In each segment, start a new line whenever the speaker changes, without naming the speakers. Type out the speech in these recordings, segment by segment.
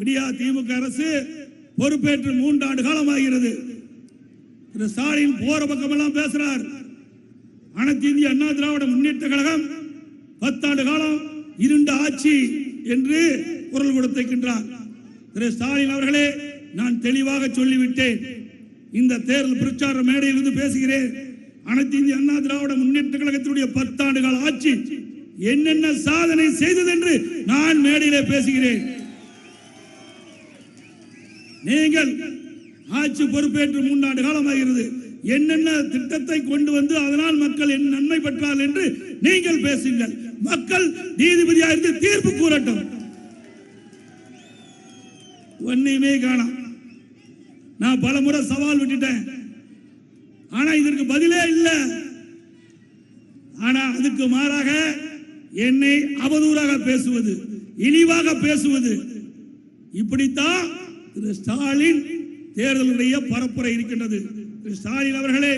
விடியா திமுக அரசு பொறுப்பேற்று மூன்றாண்டு காலமாகிறது. திரு ஸ்டாலின் போற பக்கமெல்லாம் பேசுறார். அனைத்து இந்திய அண்ணா திராவிட முன்னேற்ற கழகம் பத்தாண்டு காலம் இருண்ட ஆட்சி என்று குரல் கொடுத்திருக்கின்றார். திரு ஸ்டாலின் அவர்களே நான் தெளிவாக சொல்லிவிட்டேன். இந்த தேர்தல் பிரச்சார மேடையில் இருந்து பேசுகிறேன். அனைத்து இந்திய அண்ணா திராவிட முன்னேற்ற கழகத்தினுடைய பத்தாண்டு கால ஆட்சி என்னென்ன சாதனை செய்தது என்று நான் மேடையிலே பேசுகிறேன். நீங்கள் ஆட்சி பொறுப்பேற்று மூன்றாண்டு காலமாகிறது. என்னென்ன திட்டத்தை கொண்டு வந்து அதனால் மக்கள் என்ன நன்மை பெற்றார்கள் என்று நீங்கள் பேசுங்கள். மக்கள் நீதிபதியாக இருந்து தீர்ப்பு கூறட்டும். ஒன்னையுமே காணாம். நான் பல முறை சவால் விட்டுட்டேன். ஆனா இதற்கு பதிலே இல்லை. ஆனா அதுக்கு மாறாக என்னை அவதூறாக பேசுவது இழிவாக பேசுவது இப்படித்தான் திரு ஸ்டாலின் தேர்தலுடைய பரப்புரை இருக்கின்றது. திரு ஸ்டாலின் அவர்களே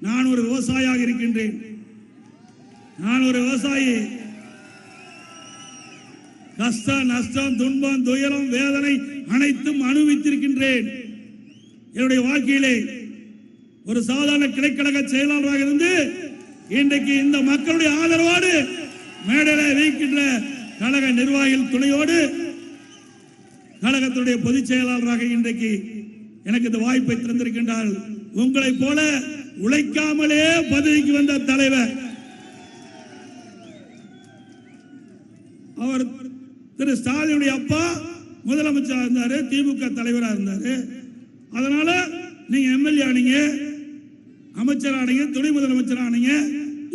நான் ஒரு விவசாயியாக இருக்கின்றேன். நான் ஒரு விவசாயி. கஷ்டம் நஷ்டம் துன்பம் துயரம் வேதனை அனைத்தும் அனுபவித்திருக்கின்றேன். என்னுடைய வாழ்க்கையிலே ஒரு சாதாரண கிளைக்கழக செயலாளராக இருந்து இன்றைக்கு இந்த மக்களுடைய ஆதரவோடு மேடையில் வைக்கின்ற கழக நிர்வாகிகள் துணையோடு கழகத்துடைய பொதுச் செயலாளராக இன்றைக்கு எனக்கு இந்த வாய்ப்பை திறந்திருக்கின்றால் உங்களைப் போல உழைக்காமலே பதவிக்கு வந்த தலைவர். அவர் திரு ஸ்டாலினுடைய அப்பா முதலமைச்சராக இருந்தாரு திமுக தலைவராக இருந்தாரு. அதனால நீங்க எம்எல்ஏ ஆனீங்க அமைச்சர் ஆனீங்க துணை முதலமைச்சர் ஆனீங்க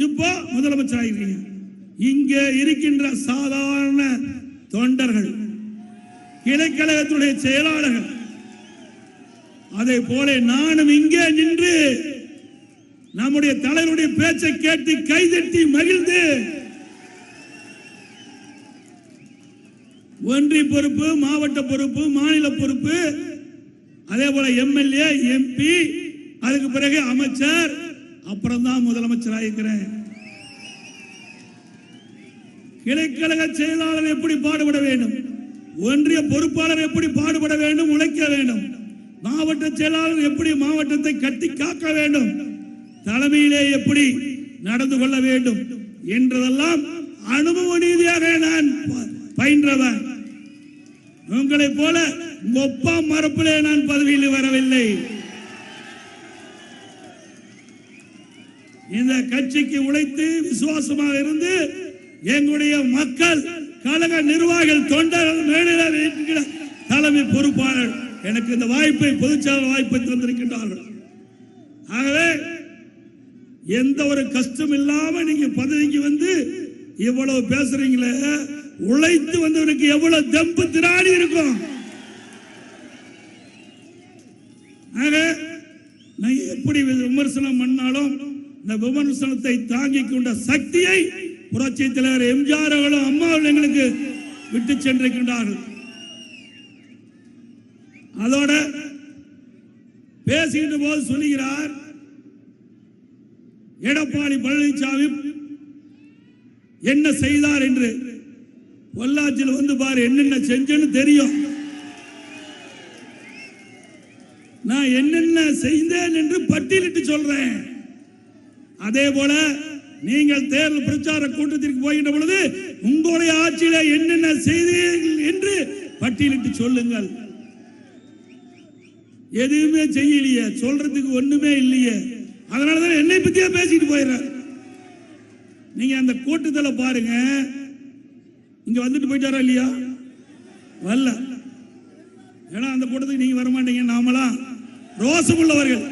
இப்போ முதலமைச்சர் ஆகிறீங்க இங்க இருக்கின்ற சாதாரண தொண்டர்கள் கிளைக்கழகத்துடைய செயலாளர்கள். அதை போல நானும் இங்கே நின்று நம்முடைய தலைவருடைய பேச்சை கேட்டு கைதட்டி மகிழ்ந்து ஒன்றிய பொறுப்பு மாவட்ட பொறுப்பு மாநில பொறுப்பு அதே போல எம்எல்ஏ எம்பி அதுக்கு பிறகு அமைச்சர் அப்புறம் தான் முதலமைச்சர் இருக்கிறேன். கிளைக்கழக செயலாளர் எப்படி பாடுபட வேண்டும்? ஒன்றிய பொறுப்பாளர் எப்படி பாடுபட வேண்டும் உழைக்க வேண்டும்? மாவட்ட செயலாளர் எப்படி மாவட்டத்தை கட்டி காக்க வேண்டும்? தலைமையிலே எப்படி நடந்து கொள்ள வேண்டும் என்றதெல்லாம் அனுபவ ரீதியாக நான் பயின்றவன். உங்களை போல ஒப்பா மரப்பிலே நான் பதவியில் வரவில்லை. இந்த கட்சிக்கு உழைத்து விசுவாசமாக இருந்து எங்களுடைய மக்கள் கழக நிர்வாகிகள் தொண்டர்கள் மேலிடம் இருக்கிற தலைமை பொறுப்பாளர் எனக்கு இந்த வாய்ப்பை பொதுச்செயலர் வாய்ப்பை தந்திருக்கின்றார்கள். ஆகவே எந்த ஒரு கஷ்டம் இல்லாம நீங்க பதவிக்கு வந்து இவ்வளவு பேசுறீங்களே உழைத்து வந்தவனுக்கு எவ்வளவு தெம்பு திராணி இருக்கும். ஆக நான் எப்படி விமர்சனம் பண்ணாலும் இந்த விமர்சனத்தை தாங்கிக் கொண்ட சக்தியை புரட்சி தலைவர் எம்ஜிஆர் அவர்களும் அம்மா எங்களுக்கு விட்டு சென்றிருக்கின்றார்கள். அதோட பேசுகின்ற போது சொல்லுகிறார் எடப்பாடி பழனிசாமி என்ன செய்தார் என்று. பொள்ளாச்சியில் வந்து பாரு என்னென்ன செஞ்சேன்னு தெரியும். நான் என்னென்ன செய்தேன் என்று பட்டியலிட்டு சொல்றேன். அதே போல நீங்கள் தேர்தல் பிரச்சார கூட்டத்திற்கு போகின்ற பொழுது உங்களுடைய ஆட்சியில என்னென்ன செய்தீர்கள் என்று பட்டியலிட்டு சொல்லுங்கள். எதுவுமே செய்யலையே சொல்றதுக்கு ஒண்ணுமே இல்லையே. அதனாலதான் என்னை பத்தியே பேசிட்டு போயிடுறார் நீங்க அந்த கூட்டத்தில் பாருங்க. இங்க வந்துட்டு போயிட்டாரா இல்லையா? வரல. ஏன்னா அந்த கூட்டத்துக்கு நீங்க வர மாட்டீங்க ரோசம் ரோசமுள்ளவர்கள்.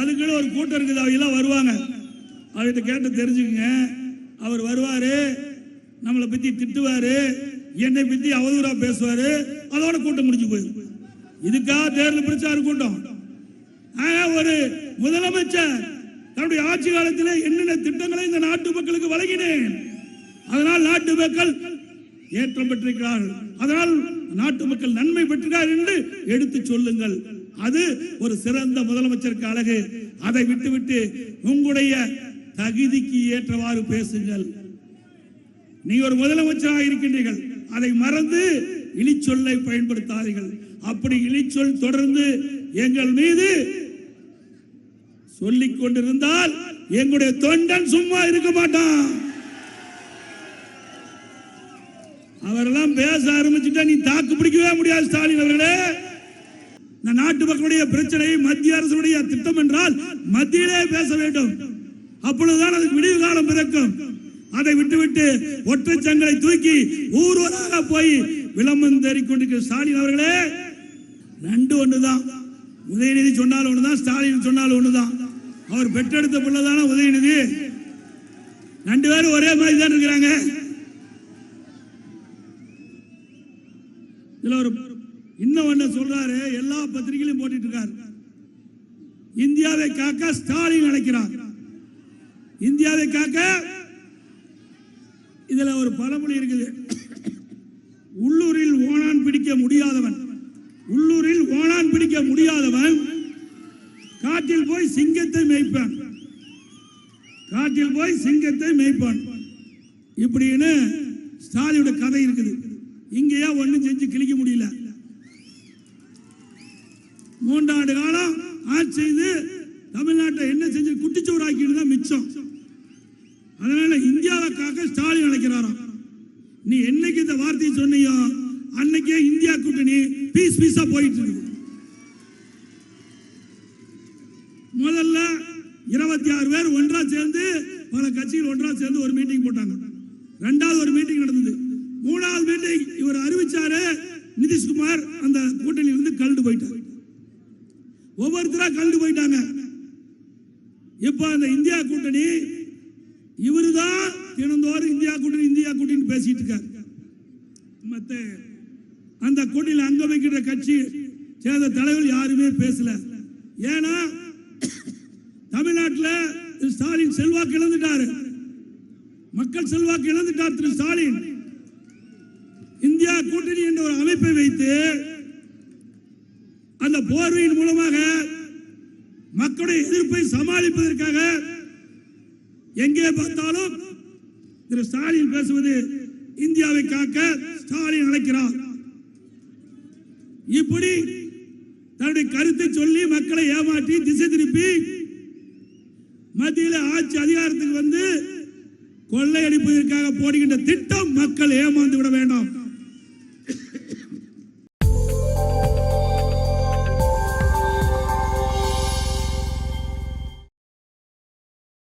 அதுக்குள்ள ஒரு கூட்டம் இருக்குது அவங்க வருவாங்க. அவர்கிட்ட கேட்டு தெரிஞ்சுக்கங்க. அவர் வருவாரு நம்மளை பத்தி திட்டுவாரு என்னை பத்தி அவதூறா பேசுவாரு அதோட கூட்டம் முடிஞ்சு போயிடும். இதுக்காக தேர்தல் பிரச்சார கூட்டம். ஒரு முதலமைச்சர் தன்னுடைய ஆட்சி காலத்தில் என்னென்ன திட்டங்களை இந்த நாட்டு மக்களுக்கு வழங்கினேன் அதனால் நாட்டு மக்கள் ஏற்றம் பெற்றிருக்கிறார்கள். அதனால் நாட்டு மக்கள் நன்மை பெற்றிருக்கிறார் என்று எடுத்து சொல்லுங்கள். அது ஒரு சிறந்த முதலமைச்சருக்கு அழகு. அதை விட்டுவிட்டு உங்களுடைய தகுதிக்கு ஏற்றவாறு பேசுங்கள். நீ ஒரு முதலமைச்சராக இருக்கின்றீர்கள். அதை மறந்து இழிச்சொல்லை பயன்படுத்தாதீர்கள். அப்படி இழிச்சொல் தொடர்ந்து எங்கள் மீது சொல்லிக் கொண்டிருந்தால் எங்களுடைய தொண்டன் சும்மா இருக்க மாட்டான். அவரெல்லாம் பேச ஆரம்பிச்சுட்டா நீ தாக்கு பிடிக்கவே முடியாது ஸ்டாலின் அவர்களே. இந்த நாட்டு மக்களுடைய பிரச்சனை மத்திய அரசுடைய திட்டம் என்றால் மத்தியிலே பேச வேண்டும். அப்பொழுதுதான் அதுக்கு விடிவு காலம் பிறக்கும். அதை விட்டுவிட்டு ஒற்றை தூக்கி ஊர்வலாக போய் விளம்பரம் தேடிக் கொண்டிருக்கிற ஸ்டாலின் அவர்களே ரெண்டு ஒண்ணுதான் உதயநிதி சொன்னாலும் ஒண்ணுதான் ஸ்டாலின் சொன்னாலும் ஒண்ணுதான் அவர் பெற்றெடுத்த பிள்ளைதானே உதயநிதி. ரெண்டு பேரும் ஒரே மாதிரி தான் இருக்கிறாங்க. இதுல ஒரு இன்னும் என்ன சொல்றாரு? எல்லா பத்திரிகையிலும் போட்டுட்டு இருக்காரு இந்தியாவை காக்க ஸ்டாலின் அழைக்கிறார் இந்தியாவை காக்க இதுல ஒரு பழமொழி இருக்குது. உள்ளூரில் ஓணான் பிடிக்க முடியாதவன். உள்ளூரில் ஓணான் பிடிக்க முடியாதவன் காட்டில் போய் சிங்கத்தை மேய்ப்பான். காட்டில் போய் சிங்கத்தை மேய்ப்பான். இப்படின்னு ஸ்டாலினோட கதை இருக்குது. இங்கேயா ஒன்றும் செஞ்சு கிழிக்க முடியல. மூன்றாண்டு காலம் ஆட்சி செய்து தமிழ்நாட்டை என்ன செஞ்சு குட்டிச்சோறாக்கிட்டு தான் மிச்சம். அதனால இந்தியாவை காக்க ஸ்டாலின் அழைக்கிறாராம். நீ என்னைக்கு இந்த வார்த்தையை சொன்னியோ அன்னைக்கே இந்தியா கூட்டணி பீஸ் பீஸா போயிட்டு இருக்கு. முதல்ல இருபத்தி ஆறு பேர் ஒன்றா சேர்ந்து பல கட்சிகள் ஒன்றா சேர்ந்து ஒரு மீட்டிங் போட்டாங்க. ரெண்டாவது ஒரு மீட்டிங் நடந்தது. மூணாவது மீட்டிங் இவர் அறிவிச்சாரு நிதிஷ்குமார் அந்த கூட்டணியிலிருந்து கலந்து போயிட்டார். ஒவ்வொருத்தரா கலந்து போயிட்டாங்க. இப்ப அந்த இந்தியா கூட்டணி இவரு தான் தினந்தோறும் இந்தியா கூட்டணி இந்தியா கூட்டணி பேசிட்டு இருக்காரு. மத்த அந்த கூட்டணியில் அங்க வைக்கிற கட்சி சேர்ந்த தலைவர் யாருமே பேசல. ஏன்னா தமிழ்நாட்டில் திரு ஸ்டாலின் செல்வாக்கு இழந்துட்டாரு. மக்கள் செல்வாக்கு இழந்துட்டார் திரு ஸ்டாலின். இந்தியா கூட்டணி என்ற ஒரு அமைப்பை வைத்து அந்த போர்வையின் மூலமாக மக்களுடைய எதிர்ப்பை சமாளிப்பதற்காக எங்கே பார்த்தாலும் திரு ஸ்டாலின் பேசுவது இந்தியாவை காக்க ஸ்டாலின் அழைக்கிறார். இப்படி தன்னுடைய கருத்தை சொல்லி மக்களை ஏமாற்றி திசை திருப்பி மத்தியில் ஆட்சி அதிகாரத்துக்கு வந்து கொள்ளையடிப்பதற்காக போடுகின்ற திட்டம் மக்கள் ஏமாந்து விட வேண்டாம்.